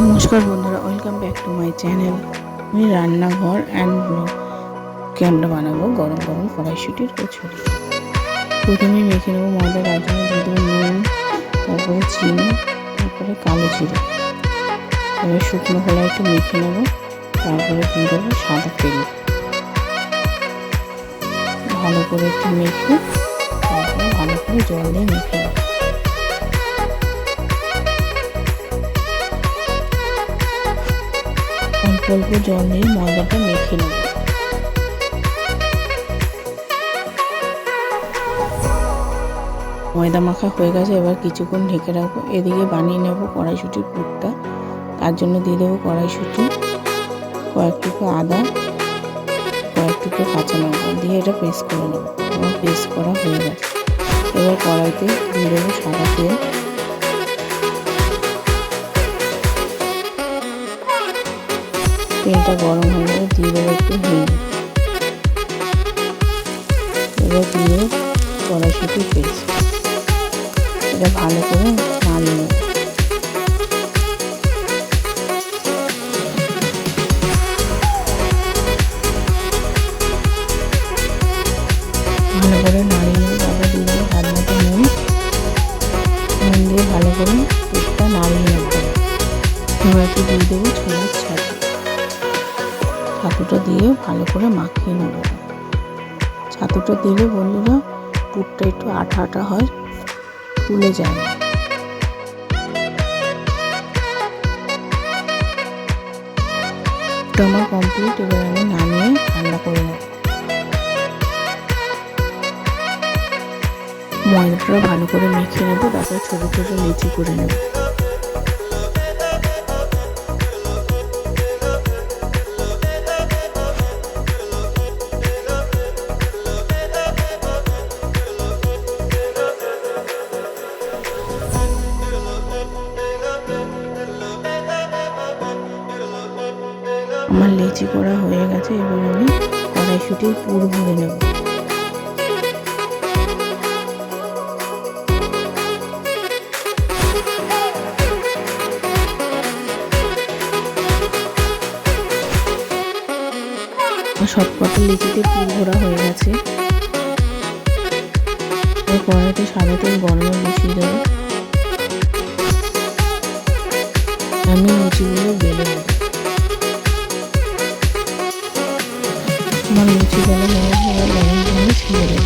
নমস্কার বন্ধুরা welcome back to my channel আমি রান্নাঘর অ্যান্ড ব্লগ ক্যামেরা বানাবো গরম গরম কড়াইশুটির কচুরি। প্রথমে মেখে নেব ময়দা দিয়ে দেবো নুন, তারপরে চিনি, তারপরে কালো জিরে। এবার শুকনো কলা একটু মেখে নেব, তারপরে দিয়ে দেবো সাদা তেল। ভালো করে একটু মেখে তারপরে ভালো করে জল দিয়ে মেখে নেব। অল্প জল দিয়ে ময়দাটা মেখে নেব। ময়দা মাখা হয়ে গেছে, এবার কিছুক্ষণ ঢেকে রাখব। এদিকে বানিয়ে নেব কড়াইশুটির পুরটা। তার জন্য দিয়ে দেবো কড়াইশুটি, কয়েকটুকু আদা, কয়েকটুকু কাঁচা লঙ্কা। দিয়ে এটা পেস্ট করে নেব। আমার পেস্ট করা হয়ে গেছে। এবার কড়াইতে দিয়ে দেবো সাদা তেল। তেলটা গরম হয়ে গেলে দিয়ে দেবো একটু হিং এবার দিয়ে কড়াইশুটি পেস্ট এটা ভালো করে নাড়িয়ে ভালো করে নাড়িয়ে তারপর দিয়ে দেবো হাত মতো নুন। নুন দিয়ে ভালো করে দুধটা নাড়িয়ে নেব এবার একটু দিয়ে দেবো ছোলার ছাতু ছাতুটা দিয়ে ভালো করে মাখিয়ে নেব। ছাতুটা দিলে বন্ধুরা পুরটা একটু আঠা আঠা হয় তুলে যায়। আমার কমপ্লিট এবার আমি নামিয়ে ঠান্ডা করে নেব। ময়দাটা ভালো করে মেখে নেব, তারপরে ছোটো ছোটো লিচি করে নেব। আমার লেচি করা হয়ে গেছে, এবার আমি কড়াইশুটির পুর ভরে নেব। সব কটা লিচিতে পুর ভরা হয়ে গেছে। কড়াইতে সাদা তেল গরমে বসিয়ে দেবো। আমি লুচিগুলো বেলে নেব। আমার লুচি গেলে ছেড়ে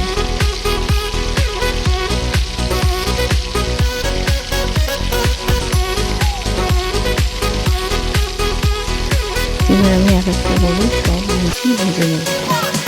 আমি এক একটা করে সব লুচি ভেজে নেব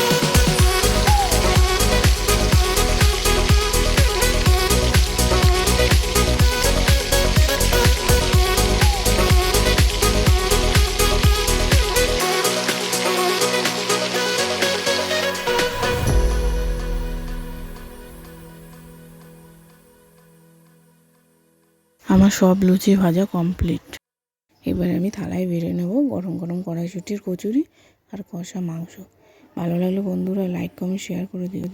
আমার সব লুচি ভাজা কমপ্লিট এবার আমি থালায় বেড়ে নেব গরম গরম কড়াইশুটির কচুরি আর কষা মাংস। ভালো লাগলে বন্ধুরা লাইক কমেন্ট শেয়ার করে দিও।